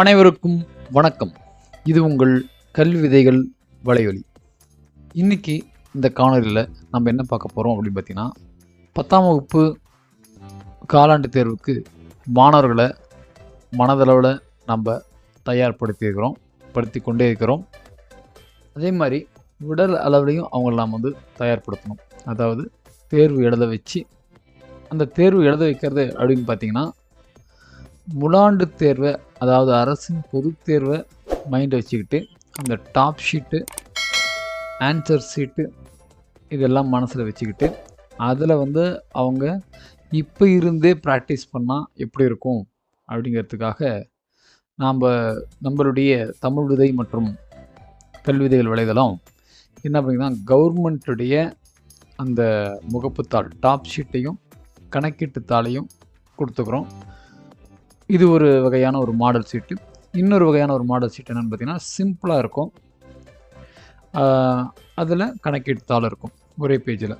அனைவருக்கும் வணக்கம். இது உங்கள் கல்வி விதைகள் வலையொலி. இன்னைக்கு இந்த காணொலியில் நம்ம என்ன பார்க்க போகிறோம் அப்படின்னு பார்த்தீங்கன்னா பத்தாம் வகுப்பு காலாண்டு தேர்வுக்கு மாணவர்களை மனதளவில் நம்ம தயார்படுத்தியிருக்கிறோம் படுத்தி கொண்டே இருக்கிறோம். அதே மாதிரி உடல் அளவுலையும் அவங்கள நாம் வந்து தயார்படுத்தணும். அதாவது தேர்வு எழுத வச்சு அந்த தேர்வு எழுத வைக்கிறது அப்படின்னு பார்த்தீங்கன்னா முலாண்டு தேர்வை அதாவது அரசின் பொதுத் தேர்வை மைண்டை வச்சுக்கிட்டு அந்த டாப் ஷீட்டு ஆன்சர் ஷீட்டு இதெல்லாம் மனசில் வச்சுக்கிட்டு அதில் வந்து அவங்க இப்போ இருந்தே ப்ராக்டிஸ் பண்ணால் எப்படி இருக்கும்? அப்படிங்கிறதுக்காக நாம் நம்மளுடைய தமிழ் விதை மற்றும் கல்விதைகள் வலைதளம் என்ன பண்ணிங்கன்னா கவர்மெண்ட்டுடைய அந்த முகப்புத்தாள் டாப் ஷீட்டையும் கணக்கீட்டு தாளையும் கொடுத்துக்கிறோம். இது ஒரு வகையான ஒரு மாடல் சீட்டு இன்னொரு வகையான ஒரு மாடல் சீட் என்னென்னு பார்த்தீங்கன்னா சிம்பிளாக இருக்கும். அதில் கணக்கெடுத்தாலும் இருக்கும் ஒரே பேஜில்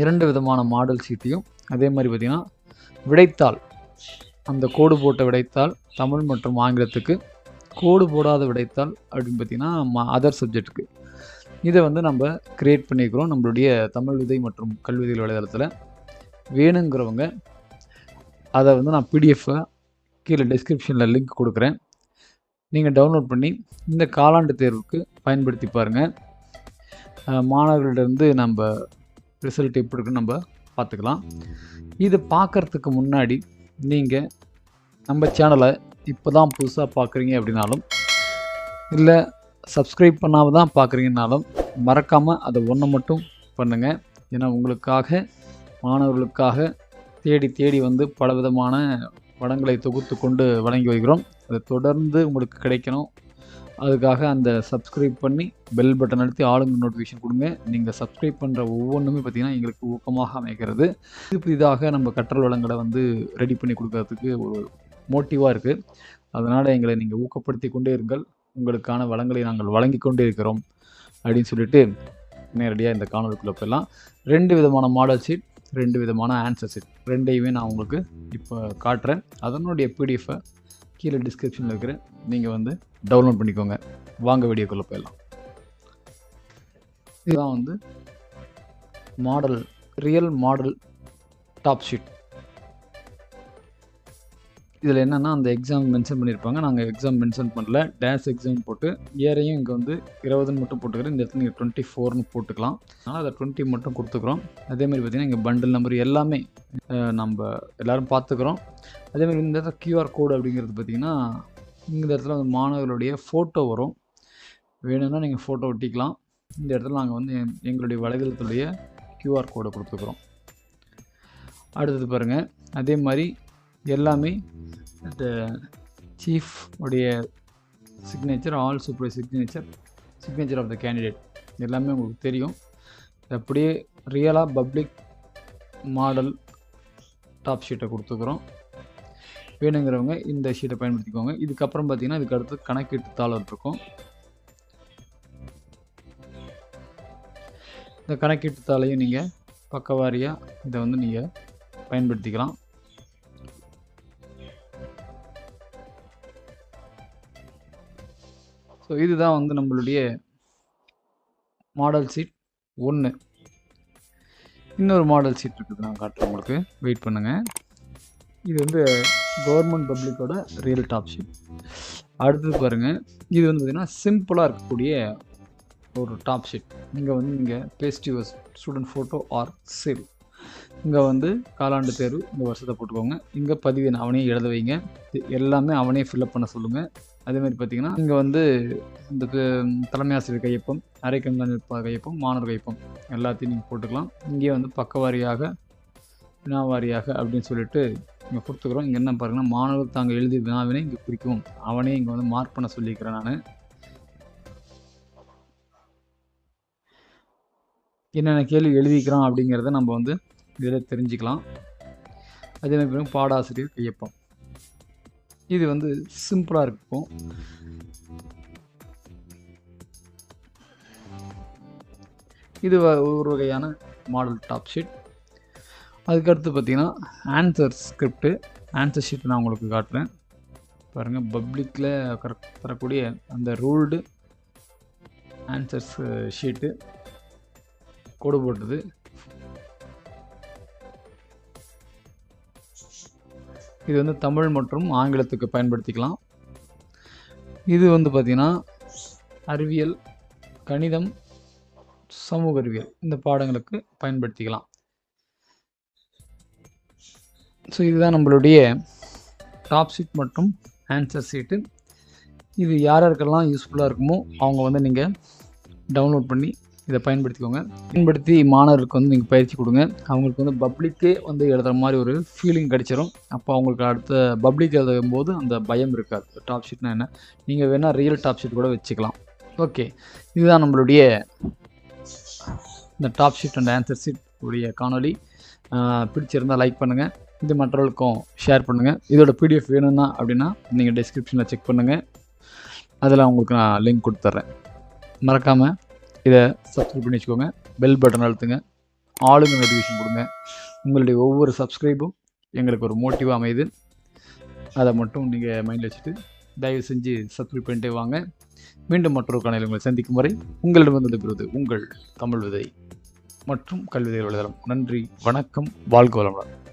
இரண்டு விதமான மாடல் சீட்டையும் அதே மாதிரி பார்த்திங்கன்னா விடைத்தாள். அந்த கோடு போட்ட விடைத்தாள் தமிழ் மற்றும் ஆங்கிலத்துக்கு கோடு போடாத விடைத்தாள் அப்படின்னு பார்த்திங்கன்னா அதர் சப்ஜெக்ட்டுக்கு இதை வந்து நம்ம க்ரியேட் பண்ணிக்கிறோம். நம்மளுடைய தமிழ் விதை மற்றும் கல்விதைகள் வலைதளத்தில். வேணுங்கிறவங்க அதை வந்து நான் பிடிஎஃப்பை கீழே டிஸ்கிரிப்ஷனில் லிங்க் கொடுக்குறேன். நீங்கள் டவுன்லோட் பண்ணி இந்த காலாண்டு தேர்வுக்கு பயன்படுத்தி பாருங்கள் மாணவர்களிடருந்து நம்ம ரிசல்ட் எப்படி இருக்குன்னு நம்ம பார்த்துக்கலாம். இதை பார்க்குறதுக்கு முன்னாடி நீங்கள் நம்ம சேனலை இப்போ தான் புதுசாக பார்க்குறீங்க அப்படின்னாலும் இல்லை சப்ஸ்கிரைப் பண்ணாமல் தான் பார்க்குறீங்கனாலும் மறக்காமல் அதை ஒன்று மட்டும் பண்ணுங்கள் ஏன்னா உங்களுக்காக மாணவர்களுக்காக தேடி தேடி வந்து பலவிதமான படங்களை தொகுத்து கொண்டு வழங்கி வருகிறோம். அதை தொடர்ந்து உங்களுக்கு கிடைக்கணும். அதுக்காக அந்த சப்ஸ்கிரைப் பண்ணி பெல் பட்டன் அழுத்தி ஆளுங்க நோட்டிஃபிகேஷன் கொடுங்க. நீங்கள் சப்ஸ்கிரைப் பண்ணுற ஒவ்வொன்றுமே பார்த்திங்கன்னா எங்களுக்கு ஊக்கமாக அமைக்கிறது இது புதிதாக நம்ம கற்றல் வளங்களை வந்து ரெடி பண்ணி கொடுக்கறதுக்கு ஒரு மோட்டிவாக இருக்குது அதனால் எங்களை நீங்கள் ஊக்கப்படுத்தி கொண்டே இருங்கள். உங்களுக்கான வளங்களை நாங்கள் வழங்கி கொண்டே இருக்கிறோம் அப்படின்னு சொல்லிட்டு நேரடியாக இந்த காணொலிக்குள்ளே போயிடலாம். ரெண்டு விதமான மாடல் ஷீட் ரெண்டு விதமான ஆன்சர் ஷீட் ரெண்டையுமே நான் உங்களுக்கு இப்போ காட்டுறேன். அதனுடைய பிடிஎஃபை கீழே டிஸ்கிரிப்ஷனில் இருக்கிறேன் நீங்கள் வந்து டவுன்லோட் பண்ணிக்கோங்க. வாங்க வீடியோக்குள்ளே போயிடலாம். இதுதான் வந்து model real model top sheet இதில் என்னென்னா அந்த எக்ஸாம் மென்ஷன் பண்ணியிருப்பாங்க. நாங்கள் எக்ஸாம் மென்ஷன் பண்ணல. டேஸ் எக்ஸாம் போட்டு இயரையும் இங்கே வந்து இருபதுன்னு மட்டும் போட்டுக்கிறேன். இந்த இடத்துல நீங்கள் டுவெண்ட்டி ஃபோர்னு போட்டுக்கலாம். அதனால் அதை டுவெண்ட்டி மட்டும் கொடுத்துக்குறோம். அதேமாதிரி பார்த்திங்கன்னா இங்கே பண்டில் நம்பர் எல்லாமே நம்ம எல்லோரும் பார்த்துக்குறோம். அதேமாதிரி இந்த இடத்துல கியூஆர் கோடு அப்படிங்கிறது பார்த்திங்கன்னா இந்த இடத்துல வந்து மாணவர்களுடைய ஃபோட்டோ வரும். வேணும்னா நீங்கள் ஃபோட்டோ ஒட்டிக்கலாம். இந்த இடத்துல நாங்கள் வந்து எங்களுடைய வலைதளத்துடைய கியூஆர் கோடை கொடுத்துக்குறோம். அடுத்தது பாருங்கள் அதே மாதிரி எல்லாமே இந்த சீஃப் உடைய signature all super signature signature of the candidate எல்லாமே உங்களுக்கு தெரியும். அப்படியே ரியலாக பப்ளிக் மாடல் டாப் ஷீட்டை கொடுத்துக்குறோம். வேணுங்கிறவங்க இந்த ஷீட்டை பயன்படுத்திக்கோங்க. இதுக்கப்புறம் பார்த்தீங்கன்னா இதுக்கு அடுத்து கணக்கீட்டு தாளர் இருக்கும். இந்த கணக்கீட்டு தாளையும் நீங்கள் பக்கவாரியாக இதை வந்து நீங்கள் பயன்படுத்திக்கலாம். ஸோ இதுதான் வந்து நம்மளுடைய மாடல் சீட் ஒன்று இன்னொரு மாடல் சீட் இருக்குது நான் காட்டுறேன் உங்களுக்கு. வெயிட் பண்ணுங்கள் இது வந்து கவர்மெண்ட் பப்ளிக்கோட ரியல் டாப் ஷீட் அடுத்தது பாருங்கள் இது வந்து பார்த்திங்கன்னா சிம்பிளாக இருக்கக்கூடிய ஒரு டாப் ஷீட் இங்கே வந்து நீங்கள் paste your student photo or seal இங்கே வந்து காலாண்டு தேர்வு இந்த வருஷத்தை போட்டுக்கோங்க. இங்கே பதிவு அவனே எழுத வைங்க. எல்லாமே அவனே ஃபில்அப் பண்ண சொல்லுங்கள் அதேமாதிரி பார்த்தீங்கன்னா இங்கே வந்து இந்த தலைமை ஆசிரியர் கையொப்பம் அரை கண்காணிப்பு கையொப்பம் மாணவர் கையொப்பம் எல்லாத்தையும் நீங்கள் போட்டுக்கலாம். இங்கே வந்து பக்கவாரியாக வினாவாரியாக அப்படின்னு சொல்லிட்டு இங்கே கொடுத்துக்குறோம். இங்கே என்ன பாருங்கன்னா மாணவர் தாங்க எழுதிய வினாவினை இங்கே குறிக்கும். அவனே இங்கே வந்து மார்க் பண்ண சொல்லியிருக்கிறேன் நான். என்னென்ன கேள்வி எழுதிக்கிறான் அப்படிங்கிறத நம்ம வந்து இதில் தெரிஞ்சுக்கலாம். அதே மாதிரி பாடாசிரியர் கையப்பம் இது வந்து சிம்பிளாக இருக்கும் இது ஒரு வகையான மாடல் டாப் ஷீட் அதுக்கடுத்து பார்த்தீங்கன்னா ஆன்சர் ஸ்கிரிப்டு ஆன்சர் ஷீட் நான் உங்களுக்கு காட்டுறேன். பாருங்கள் பப்ளிக்கில் வரக்கூடிய அந்த ரூல்டு ஆன்சர்ஸ் ஷீட்டு கோடு போட்டது. இது வந்து தமிழ் மற்றும் ஆங்கிலத்துக்கு பயன்படுத்திக்கலாம். இது வந்து பார்த்திங்கன்னா அறிவியல் கணிதம் சமூக அறிவியல் இந்த பாடங்களுக்கு பயன்படுத்திக்கலாம். ஸோ இதுதான் நம்மளுடைய டாப் ஷீட் மற்றும் ஆன்சர் ஷீட்டு இது யார் யாருக்கெல்லாம் யூஸ்ஃபுல்லாக இருக்குமோ அவங்க வந்து நீங்கள் டவுன்லோட் பண்ணி இதை பயன்படுத்திக்கோங்க. பயன்படுத்தி மாணவருக்கு வந்து நீங்கள் பயிற்சி கொடுங்க. அவங்களுக்கு வந்து பப்ளிக்கே வந்து எழுதுகிற மாதிரி ஒரு ஃபீலிங் கிடைச்சிரும். அப்போ அவங்களுக்கு அடுத்த பப்ளிக் எழுதும் போது அந்த பயம் இருக்காது. டாப் ஷீட்னா என்ன? நீங்கள் வேணால் ரியல் டாப் ஷீட் கூட வச்சுக்கலாம். ஓகே இதுதான் நம்மளுடைய இந்த top sheet and answer sheet உடைய காணொலி பிடிச்சிருந்தால் லைக் பண்ணுங்கள் இது மற்றவர்களுக்கும் ஷேர் பண்ணுங்கள் இதோட பிடிஎஃப் வேணும்னா அப்படின்னா நீங்கள் டிஸ்கிரிப்ஷனில் செக் பண்ணுங்கள் அதில் உங்களுக்கு நான் லிங்க் கொடுத்துட்றேன் மறக்காமல் இதை சப்ஸ்கிரைப் பண்ணி வச்சுக்கோங்க. பெல் பட்டன் அழுத்துங்க. ஆளுங்க நோட்டிஃபிகேஷன் கொடுங்க. உங்களுடைய ஒவ்வொரு சப்ஸ்கிரைபும் எங்களுக்கு ஒரு மோட்டிவாக அமையுது. அதை மட்டும் நீங்கள் மைண்டில் வச்சுட்டு தயவு செஞ்சு சப்ஸ்கிரைப் பண்ணிட்டே வாங்க. மீண்டும் மற்றொரு கணையில் உங்களை சந்திக்கும் வரை உங்களிடம் வந்து பெறுவது உங்கள் தமிழ் விதை மற்றும் கல்விதை வலைதளம் நன்றி வணக்கம் வாழ்க வளமுடன்.